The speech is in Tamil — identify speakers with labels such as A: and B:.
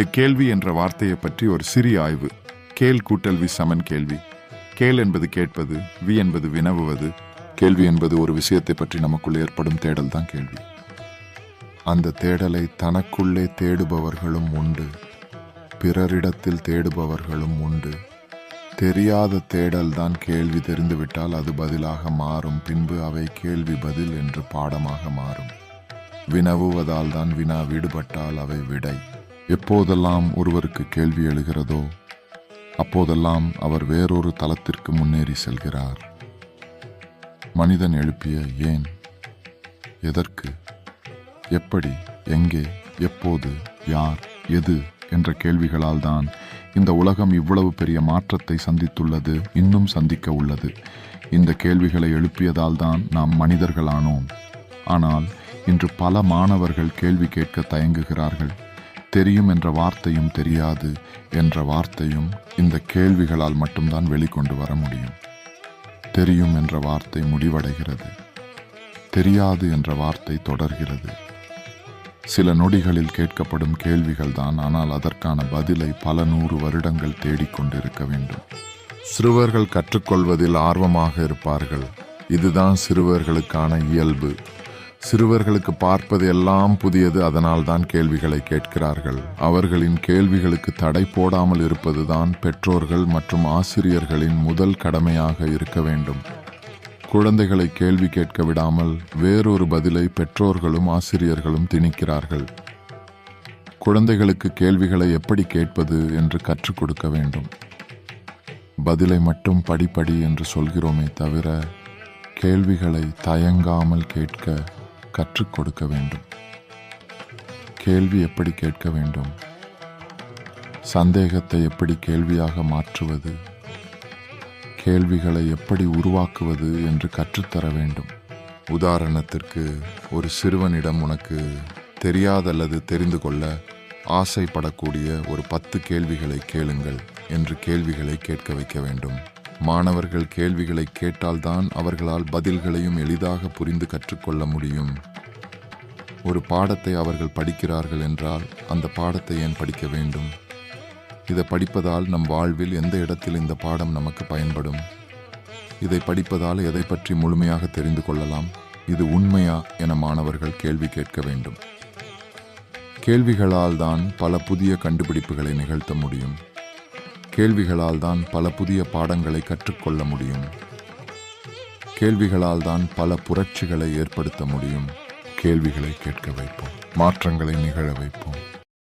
A: இக்கேள்வி என்ற வார்த்தையை பற்றி ஒரு சிறிய ஆய்வு. கேள் கூட்டல் வி சமன் கேள்வி. கேள் என்பது கேட்பது வி என்பது வினவுவது கேள்வி என்பது ஒரு விஷயத்தை பற்றி நமக்குள் ஏற்படும் தேடல் தான் கேள்வி. அந்த தேடலை தனக்குள்ளே தேடுபவர்களும் உண்டு. பிறரிடத்தில் தேடுபவர்களும் உண்டு. தெரியாத தேடல் தான் கேள்வி தெரிந்துவிட்டால் அது பதிலாக மாறும். பின்பு அவை கேள்வி பதில் என்று பாடமாக மாறும். வினவுவதால் தான் வினா விடுபட்டால் அவை விடை. எப்போதெல்லாம் ஒருவருக்கு கேள்வி எழுகிறதோ அப்போதெல்லாம் அவர் வேறொரு தளத்திற்கு முன்னேறி செல்கிறார். மனிதன் எழுப்பிய ஏன்? எதற்கு? எப்படி? எங்கே? எப்போது? யார்? எது? என்ற கேள்விகளால் தான் இந்த உலகம் இவ்வளவு பெரிய மாற்றத்தை சந்தித்துள்ளது இன்னும் சந்திக்க உள்ளது. இந்த கேள்விகளை எழுப்பியதால் தான் நாம் மனிதர்களானோம். ஆனால் இன்று பல மாணவர்கள் கேள்வி கேட்க தயங்குகிறார்கள். தெரியும் என்ற வார்த்தையும் தெரியாது என்ற வார்த்தையும் இந்த கேள்விகளால் மட்டும்தான் வெளிக்கொண்டு வர முடியும். தெரியும் என்ற வார்த்தை முடிவடைகிறது. தெரியாது என்ற வார்த்தை தொடர்கிறது. சில நொடிகளில் கேட்கப்படும் கேள்விகள் தான் ஆனால் அதற்கான பதிலை பல நூறு வருடங்கள் தேடிக்கொண்டிருக்க வேண்டும். சிறுவர்கள் கற்றுக்கொள்வதில் ஆர்வமாக இருப்பார்கள். இதுதான் சிறுவர்களுக்கான இயல்பு. சிறுவர்களுக்கு பார்ப்பது எல்லாம் புதியது. அதனால் தான் கேள்விகளை கேட்கிறார்கள். அவர்களின் கேள்விகளுக்கு தடை போடாமல் இருப்பதுதான் பெற்றோர்கள் மற்றும் ஆசிரியர்களின் முதல் கடமையாக இருக்க வேண்டும். குழந்தைகளை கேள்வி கேட்க விடாமல் வேறொரு பதிலை பெற்றோர்களும் ஆசிரியர்களும் திணிக்கிறார்கள். குழந்தைகளுக்கு கேள்விகளை எப்படி கேட்பது என்று கற்றுக் கொடுக்க வேண்டும். பதிலை மட்டும் படிப்படி என்று சொல்கிறோமே தவிர கேள்விகளை தயங்காமல் கேட்க கற்றுக் கொடுக்க வேண்டும். கேள்வி எப்படி கேட்க வேண்டும்? சந்தேகத்தை எப்படி கேள்வியாக மாற்றுவது? கேள்விகளை எப்படி உருவாக்குவது என்று கற்றுத்தர வேண்டும். உதாரணத்திற்கு ஒரு சிறுவனிடம் உனக்கு தெரியாதல்லது தெரிந்து கொள்ள ஆசைப்படக்கூடிய ஒரு பத்து கேள்விகளை கேளுங்கள் என்று கேள்விகளை கேட்க வைக்க வேண்டும். மாணவர்கள் கேள்விகளை கேட்டால்தான் அவர்களால் பதில்களையும் எளிதாக புரிந்து கற்றுக்கொள்ள முடியும். ஒரு பாடத்தை அவர்கள் படிக்கிறார்கள் என்றால் அந்த பாடத்தை ஏன் படிக்க வேண்டும்? இதை படிப்பதால் நம் வாழ்வில் எந்த இடத்தில் இந்த பாடம் நமக்கு பயன்படும்? இதை படிப்பதால் எதை பற்றி முழுமையாக தெரிந்து கொள்ளலாம்? இது உண்மையா என மாணவர்கள் கேள்வி கேட்க வேண்டும். கேள்விகளால் தான் பல புதிய கண்டுபிடிப்புகளை நிகழ்த்த முடியும். கேள்விகளால் தான் பல புதிய பாடங்களை கற்றுக்கொள்ள முடியும். கேள்விகளால் தான் பல புரட்சிகளை ஏற்படுத்த முடியும். கேள்விகளை கேட்க வைப்போம். மாற்றங்களை நிகழ வைப்போம்.